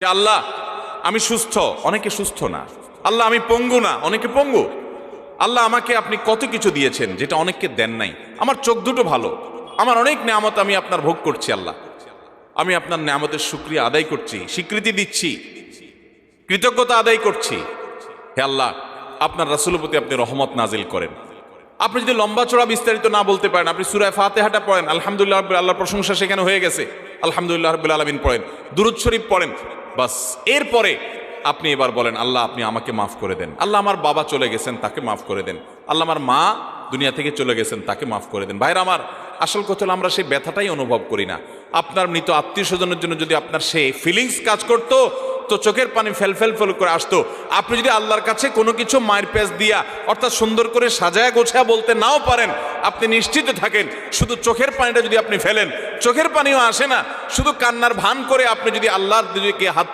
যে আল্লাহ, আমি সুস্থ। অনেকে সুস্থ না। আল্লাহ, আমি পঙ্গু না। অনেকে পঙ্গু। আল্লাহ আমাকে আপনি কত কিছু দিয়েছেন যেটা অনেককে দেন নাই। আমার চোখ দুটো ভালো। আমার অনেক নেয়ামত আমি আপনার ভোগ করছি, আল্লাহ। আমি আপনার নেয়ামতের শুক্রিয়া আদায় করছি, স্বীকৃতি দিচ্ছি, কৃতজ্ঞতা আদায় করছি। হে আল্লাহ, আপনার রাসুলের প্রতি আপনি রহমত নাজিল করেন। আপনি যদি লম্বা চড়া বিস্তারিত না বলতে পারেন, আপনি সুরায় ফাতেহাটা পড়েন, আলহামদুলিল্লাহ আল্লাহর প্রশংসা সেখানে হয়ে গেছে। আলহামদুলিল্লাহ রবিল আলমিন পড়েন, দুরুদ শরীফ পড়েন। বাস, এরপরে আপনি এবার বলেন, আল্লাহ, আপনি আমাকে মাফ করে দেন। আল্লাহ আমার বাবা চলে গেছেন, তাকে মাফ করে দেন। আল্লাহ আমার মা দুনিয়া থেকে চলে গেছেন, তাকে মাফ করে দেন। ভাইরা আমার, আসল কথা আমরা সেই ব্যথাটাই অনুভব করি না। আপনার মৃত আত্মীয় স্বজনের জন্য যদি আপনার সেই ফিলিংস কাজ করতো তো চোখের পানি ফেল ফেল ফেল করে আসতো। আপনি যদি আল্লাহর কাছে কোনো কিছু মায়ের প্যাঁচ দিয়া অর্থাৎ সুন্দর করে সাজায় গোছায় বলতে নাও পারেন, আপনি নিশ্চিত থাকেন শুধু চোখের পানিটা যদি আপনি ফেলেন। চোখের পানিও আসে না, শুধু কান্নার ভান করে আপনি যদি আল্লাহর দিকে হাত